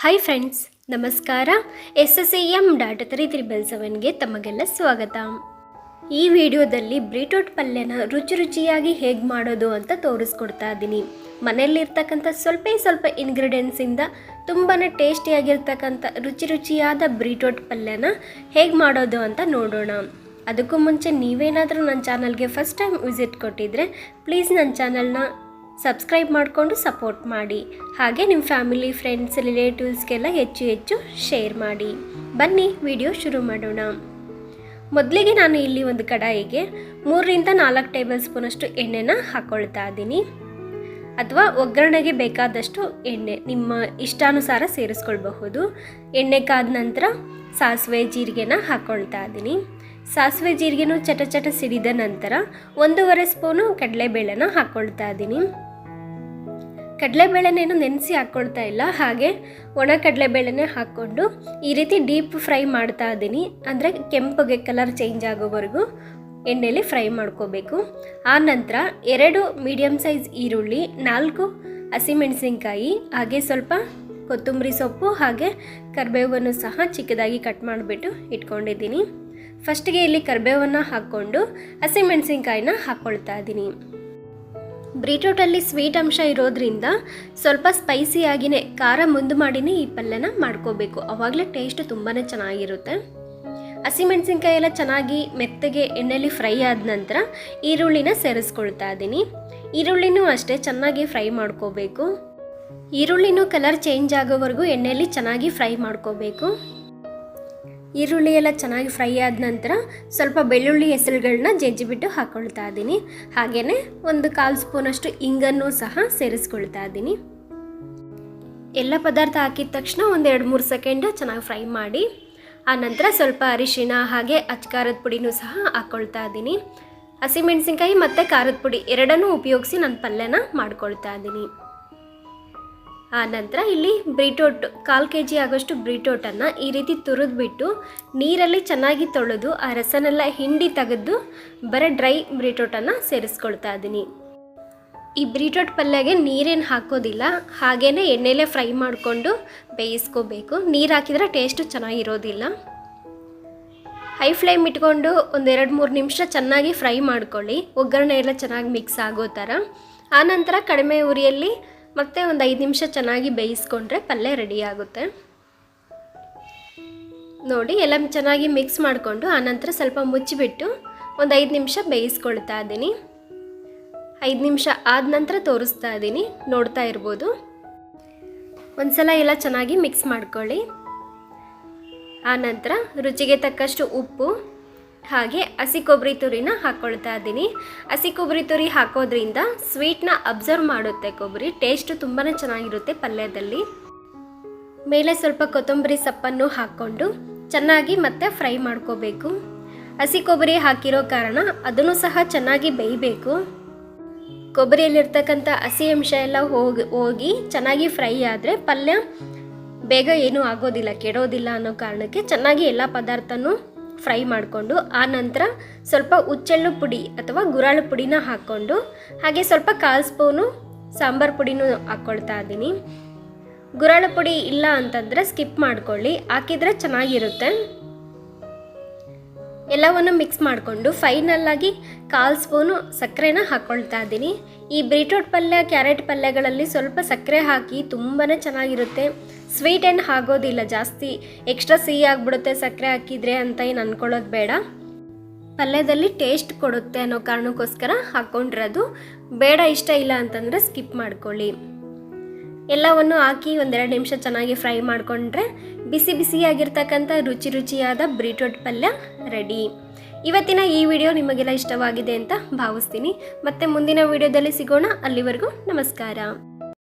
Hi friends ನಮಸ್ಕಾರ. S S A M dot three triple ಸೆವೆನ್ಗೆ ತಮಗೆಲ್ಲ ಸ್ವಾಗತ. ಈ ವಿಡಿಯೋದಲ್ಲಿ ಬ್ರೀಟೋಟ್ ಪಲ್ಯನ ರುಚಿ ರುಚಿಯಾಗಿ ಹೇಗೆ ಮಾಡೋದು ಅಂತ ತೋರಿಸ್ಕೊಡ್ತಾ ಇದ್ದೀನಿ. ಮನೆಯಲ್ಲಿರ್ತಕ್ಕಂಥ ಸ್ವಲ್ಪ ಸ್ವಲ್ಪ ಇಂಗ್ರೀಡಿಯೆಂಟ್ಸಿಂದ ತುಂಬಾ ಟೇಸ್ಟಿಯಾಗಿರ್ತಕ್ಕಂಥ ರುಚಿ ರುಚಿಯಾದ ಬ್ರೀಟೋಟ್ ಪಲ್ಯನ ಹೇಗೆ ಮಾಡೋದು ಅಂತ ನೋಡೋಣ. ಅದಕ್ಕೂ ಮುಂಚೆ ನೀವೇನಾದರೂ ನನ್ನ ಚಾನಲ್ಗೆ ಫಸ್ಟ್ ಟೈಮ್ ವಿಸಿಟ್ ಕೊಟ್ಟಿದ್ರೆ ಪ್ಲೀಸ್ ನನ್ನ ಚಾನಲ್ನ ಸಬ್ಸ್ಕ್ರೈಬ್ ಮಾಡಿಕೊಂಡು ಸಪೋರ್ಟ್ ಮಾಡಿ. ಹಾಗೆ ನಿಮ್ಮ ಫ್ಯಾಮಿಲಿ, ಫ್ರೆಂಡ್ಸ್, ರಿಲೇಟಿವ್ಸ್ಗೆಲ್ಲ ಹೆಚ್ಚು ಹೆಚ್ಚು ಶೇರ್ ಮಾಡಿ. ಬನ್ನಿ, ವಿಡಿಯೋ ಶುರು ಮಾಡೋಣ. ಮೊದಲಿಗೆ ನಾನು ಇಲ್ಲಿ ಒಂದು ಕಡಾಯಿಗೆ ಮೂರರಿಂದ ನಾಲ್ಕು ಟೇಬಲ್ ಸ್ಪೂನಷ್ಟು ಎಣ್ಣೆನ ಹಾಕ್ಕೊಳ್ತಾ ಇದ್ದೀನಿ. ಅಥವಾ ಒಗ್ಗರಣೆಗೆ ಬೇಕಾದಷ್ಟು ಎಣ್ಣೆ, ನಿಮ್ಮ ಇಷ್ಟಾನುಸಾರ ಸೇರಿಸ್ಕೊಳ್ಬಹುದು. ಎಣ್ಣೆ ಕಾದ ನಂತರ ಸಾಸಿವೆ, ಜೀರಿಗೆನ ಹಾಕ್ಕೊಳ್ತಾ ಇದ್ದೀನಿ. ಸಾಸಿವೆ, ಜೀರಿಗೆನೂ ಚಟ ಚಟ ಸಿಡಿದ ನಂತರ ಒಂದೂವರೆ ಸ್ಪೂನು ಕಡಲೆಬೇಳೆನ ಹಾಕ್ಕೊಳ್ತಾ ಇದ್ದೀನಿ. ಕಡಲೆಬೇಳೆನೇನು ನೆನೆಸಿ ಹಾಕ್ಕೊಳ್ತಾ ಇಲ್ಲ. ಹಾಗೆ ಒಣ ಕಡಲೆಬೇಳೆನೇ ಹಾಕ್ಕೊಂಡು ಈ ರೀತಿ ಡೀಪ್ ಫ್ರೈ ಮಾಡ್ತಾ ಇದ್ದೀನಿ. ಅಂದರೆ ಕೆಂಪಗೆ ಕಲರ್ ಚೇಂಜ್ ಆಗೋವರೆಗೂ ಎಣ್ಣೆಯಲ್ಲಿ ಫ್ರೈ ಮಾಡ್ಕೋಬೇಕು. ಆ ನಂತರ ಎರಡು ಮೀಡಿಯಮ್ ಸೈಜ್ ಈರುಳ್ಳಿ, ನಾಲ್ಕು ಹಸಿಮೆಣಸಿನ್ಕಾಯಿ, ಹಾಗೆ ಸ್ವಲ್ಪ ಕೊತ್ತಂಬರಿ ಸೊಪ್ಪು, ಹಾಗೆ ಕರಿಬೇವನ್ನು ಸಹ ಚಿಕ್ಕದಾಗಿ ಕಟ್ ಮಾಡಿಬಿಟ್ಟು ಇಟ್ಕೊಂಡಿದ್ದೀನಿ. ಫಸ್ಟಿಗೆ ಇಲ್ಲಿ ಕರಿಬೇವನ್ನು ಹಾಕ್ಕೊಂಡು ಹಸಿಮೆಣಸಿನ್ಕಾಯಿನ ಹಾಕ್ಕೊಳ್ತಾ ಇದ್ದೀನಿ. ಬೀಟ್ರೂಟಲ್ಲಿ ಸ್ವೀಟ್ ಅಂಶ ಇರೋದ್ರಿಂದ ಸ್ವಲ್ಪ ಸ್ಪೈಸಿಯಾಗಿಯೇ ಖಾರ ಮುಂದು ಮಾಡಿನೇ ಈ ಪಲ್ಯನ ಮಾಡ್ಕೋಬೇಕು. ಅವಾಗಲೇ ಟೇಸ್ಟ್ ತುಂಬಾ ಚೆನ್ನಾಗಿರುತ್ತೆ. ಹಸಿಮೆಣಸಿನ್ಕಾಯಿ ಎಲ್ಲ ಚೆನ್ನಾಗಿ ಮೆತ್ತಗೆ ಎಣ್ಣೆಯಲ್ಲಿ ಫ್ರೈ ಆದ ನಂತರ ಈರುಳ್ಳಿನ ಸೇರಿಸ್ಕೊಳ್ತಾ ಇದ್ದೀನಿ ಈರುಳ್ಳಿನೂ ಅಷ್ಟೇ ಚೆನ್ನಾಗಿ ಫ್ರೈ ಮಾಡ್ಕೋಬೇಕು. ಈರುಳ್ಳಿನೂ ಕಲರ್ ಚೇಂಜ್ ಆಗೋವರೆಗೂ ಎಣ್ಣೆಯಲ್ಲಿ ಚೆನ್ನಾಗಿ ಫ್ರೈ ಮಾಡ್ಕೋಬೇಕು. ಈರುಳ್ಳಿ ಎಲ್ಲ ಚೆನ್ನಾಗಿ ಫ್ರೈ ಆದ ನಂತರ ಸ್ವಲ್ಪ ಬೆಳ್ಳುಳ್ಳಿ ಹೆಸರುಗಳನ್ನ ಜಜ್ಜಿಬಿಟ್ಟು ಹಾಕ್ಕೊಳ್ತಾ ಇದ್ದೀನಿ. ಹಾಗೆಯೇ ಒಂದು ಕಾಲು ಸ್ಪೂನಷ್ಟು ಇಂಗನ್ನು ಸಹ ಸೇರಿಸ್ಕೊಳ್ತಾ ಇದ್ದೀನಿ. ಎಲ್ಲ ಪದಾರ್ಥ ಹಾಕಿದ ತಕ್ಷಣ ಒಂದು ಎರಡು ಮೂರು ಸೆಕೆಂಡ್ ಚೆನ್ನಾಗಿ ಫ್ರೈ ಮಾಡಿ. ಆ ನಂತರ ಸ್ವಲ್ಪ ಅರಿಶಿಣ ಹಾಗೆ ಅಚ್ಕಾರದ ಪುಡಿನೂ ಸಹ ಹಾಕ್ಕೊಳ್ತಾ ಇದ್ದೀನಿ. ಹಸಿಮೆಣಸಿನ್ಕಾಯಿ ಮತ್ತು ಖಾರದ ಪುಡಿ ಎರಡನ್ನೂ ಉಪಯೋಗಿಸಿ ನಾನು ಪಲ್ಯನ ಮಾಡ್ಕೊಳ್ತಾ ಇದ್ದೀನಿ. ಆ ನಂತರ ಇಲ್ಲಿ ಬ್ರೀಟೋಟ್, ಕಾಲು ಕೆ ಜಿ ಆಗೋಷ್ಟು ಬ್ರೀಟೋಟನ್ನು ಈ ರೀತಿ ತುರಿದ್ಬಿಟ್ಟು ನೀರಲ್ಲಿ ಚೆನ್ನಾಗಿ ತೊಳೆದು ಆ ರಸನೆಲ್ಲ ಹಿಂಡಿ ತೆಗೆದು ಬರೀ ಡ್ರೈ ಬ್ರೀಟೋಟನ್ನು ಸೇರಿಸ್ಕೊಳ್ತಾ ಇದ್ದೀನಿ. ಈ ಬ್ರೀಟೋಟ್ ಪಲ್ಯಗೆ ನೀರೇನು ಹಾಕೋದಿಲ್ಲ ಹಾಗೇ ಎಣ್ಣೆಲೇ ಫ್ರೈ ಮಾಡಿಕೊಂಡು ಬೇಯಿಸ್ಕೋಬೇಕು. ನೀರು ಹಾಕಿದರೆ ಟೇಸ್ಟು ಚೆನ್ನಾಗಿರೋದಿಲ್ಲ. ಹೈ ಫ್ಲೇಮ್ ಇಟ್ಕೊಂಡು ಒಂದೆರಡು ಮೂರು ನಿಮಿಷ ಚೆನ್ನಾಗಿ ಫ್ರೈ ಮಾಡ್ಕೊಳ್ಳಿ. ಒಗ್ಗರಣೆ ಎಲ್ಲ ಚೆನ್ನಾಗಿ ಮಿಕ್ಸ್ ಆಗೋ ಥರ. ಆನಂತರ ಕಡಿಮೆ ಉರಿಯಲ್ಲಿ ಮತ್ತೆ ಒಂದು ಐದು ನಿಮಿಷ ಚೆನ್ನಾಗಿ ಬೇಯಿಸ್ಕೊಂಡ್ರೆ ಪಲ್ಯ ರೆಡಿ ಆಗುತ್ತೆ. ನೋಡಿ ಎಲ್ಲ ಚೆನ್ನಾಗಿ ಮಿಕ್ಸ್ ಮಾಡಿಕೊಂಡು ಆನಂತರ ಸ್ವಲ್ಪ ಮುಚ್ಚಿಬಿಟ್ಟು ಒಂದು ಐದು ನಿಮಿಷ ಬೇಯಿಸ್ಕೊಳ್ತಾ ಇದ್ದೀನಿ. ಐದು ನಿಮಿಷ ಆದ ನಂತರ ತೋರಿಸ್ತಾ ಇದ್ದೀನಿ, ನೋಡ್ತಾ ಇರ್ಬೋದು. ಒಂದ್ಸಲ ಎಲ್ಲ ಚೆನ್ನಾಗಿ ಮಿಕ್ಸ್ ಮಾಡ್ಕೊಳ್ಳಿ. ಆನಂತರ ರುಚಿಗೆ ತಕ್ಕಷ್ಟು ಉಪ್ಪು ಹಾಗೆ ಹಸಿ ಕೊಬ್ಬರಿ ತುರಿನ ಹಾಕ್ಕೊಳ್ತಾ ಇದ್ದೀನಿ. ಹಸಿ ಕೊಬ್ಬರಿ ತುರಿ ಹಾಕೋದ್ರಿಂದ ಸ್ವೀಟ್ನ ಅಬ್ಸರ್ವ್ ಮಾಡುತ್ತೆ ಕೊಬ್ಬರಿ ಟೇಸ್ಟು ತುಂಬಾ ಚೆನ್ನಾಗಿರುತ್ತೆ ಪಲ್ಯದಲ್ಲಿ. ಮೇಲೆ ಸ್ವಲ್ಪ ಕೊತ್ತಂಬರಿ ಸೊಪ್ಪನ್ನು ಹಾಕ್ಕೊಂಡು ಚೆನ್ನಾಗಿ ಮತ್ತೆ ಫ್ರೈ ಮಾಡ್ಕೋಬೇಕು. ಹಸಿ ಕೊಬ್ಬರಿ ಹಾಕಿರೋ ಕಾರಣ ಅದನ್ನು ಸಹ ಚೆನ್ನಾಗಿ ಬೇಯಬೇಕು. ಕೊಬ್ಬರಿಯಲ್ಲಿರ್ತಕ್ಕಂಥ ಹಸಿ ಅಂಶ ಎಲ್ಲ ಹೋಗಿ ಹೋಗಿ ಚೆನ್ನಾಗಿ ಫ್ರೈ ಆದರೆ ಪಲ್ಯ ಬೇಗ ಏನೂ ಆಗೋದಿಲ್ಲ, ಕೆಡೋದಿಲ್ಲ ಅನ್ನೋ ಕಾರಣಕ್ಕೆ ಚೆನ್ನಾಗಿ ಎಲ್ಲ ಪದಾರ್ಥನೂ ಫ್ರೈ ಮಾಡಿಕೊಂಡು ಆ ನಂತರ ಸ್ವಲ್ಪ ಉಚ್ಚೆಳ್ಳು ಪುಡಿ ಅಥವಾ ಗುರಾಳು ಪುಡಿನ ಹಾಕ್ಕೊಂಡು ಹಾಗೆ ಸ್ವಲ್ಪ ಕಾಲು ಸ್ಪೂನು ಸಾಂಬಾರು ಪುಡಿನೂ ಹಾಕ್ಕೊಳ್ತಾ ಇದ್ದೀನಿ. ಗುರಾಳು ಪುಡಿ ಇಲ್ಲ ಅಂತಂದರೆ ಸ್ಕಿಪ್ ಮಾಡ್ಕೊಳ್ಳಿ, ಹಾಕಿದರೆ ಚೆನ್ನಾಗಿರುತ್ತೆ. ಎಲ್ಲವನ್ನು ಮಿಕ್ಸ್ ಮಾಡಿಕೊಂಡು ಫೈನಲ್ಲಾಗಿ ಕಾಲು ಸ್ಪೂನು ಸಕ್ಕರೆನ ಹಾಕ್ಕೊಳ್ತಾ ಇದ್ದೀನಿ. ಈ ಬೀಟ್ರೂಟ್ ಪಲ್ಯ ಕ್ಯಾರೆಟ್ ಪಲ್ಯಗಳಲ್ಲಿ ಸ್ವಲ್ಪ ಸಕ್ಕರೆ ಹಾಕಿ ತುಂಬಾ ಚೆನ್ನಾಗಿರುತ್ತೆ. ಸ್ವೀಟ್ ಏನು ಆಗೋದಿಲ್ಲ ಜಾಸ್ತಿ. ಎಕ್ಸ್ಟ್ರಾ ಸಿಹಿ ಆಗಿಬಿಡುತ್ತೆ, ಸಕ್ಕರೆ ಹಾಕಿದರೆ ಅಂತ ಏನು ಅಂದ್ಕೊಳ್ಳೋದು ಬೇಡ. ಪಲ್ಯದಲ್ಲಿ ಟೇಸ್ಟ್ ಕೊಡುತ್ತೆ ಅನ್ನೋ ಕಾರಣಕ್ಕೋಸ್ಕರ ಹಾಕ್ಕೊಂಡಿರೋದು ಬೇಡ, ಇಷ್ಟ ಇಲ್ಲ ಅಂತಂದರೆ ಸ್ಕಿಪ್ ಮಾಡ್ಕೊಳ್ಳಿ. ಎಲ್ಲವನ್ನು ಹಾಕಿ ಒಂದೆರಡು ನಿಮಿಷ ಚೆನ್ನಾಗಿ ಫ್ರೈ ಮಾಡಿಕೊಂಡ್ರೆ ಬಿಸಿ ಬಿಸಿಯಾಗಿರ್ತಕ್ಕಂಥ ರುಚಿ ರುಚಿಯಾದ ಬ್ರೀಟ್ರೋಟ್ ಪಲ್ಯ ರೆಡಿ. ಇವತ್ತಿನ ಈ ವಿಡಿಯೋ ನಿಮಗೆಲ್ಲ ಇಷ್ಟವಾಗಿದೆ ಅಂತ ಭಾವಿಸ್ತೀನಿ. ಮತ್ತೆ ಮುಂದಿನ ವಿಡಿಯೋದಲ್ಲಿ ಸಿಗೋಣ. ಅಲ್ಲಿವರೆಗೂ ನಮಸ್ಕಾರ.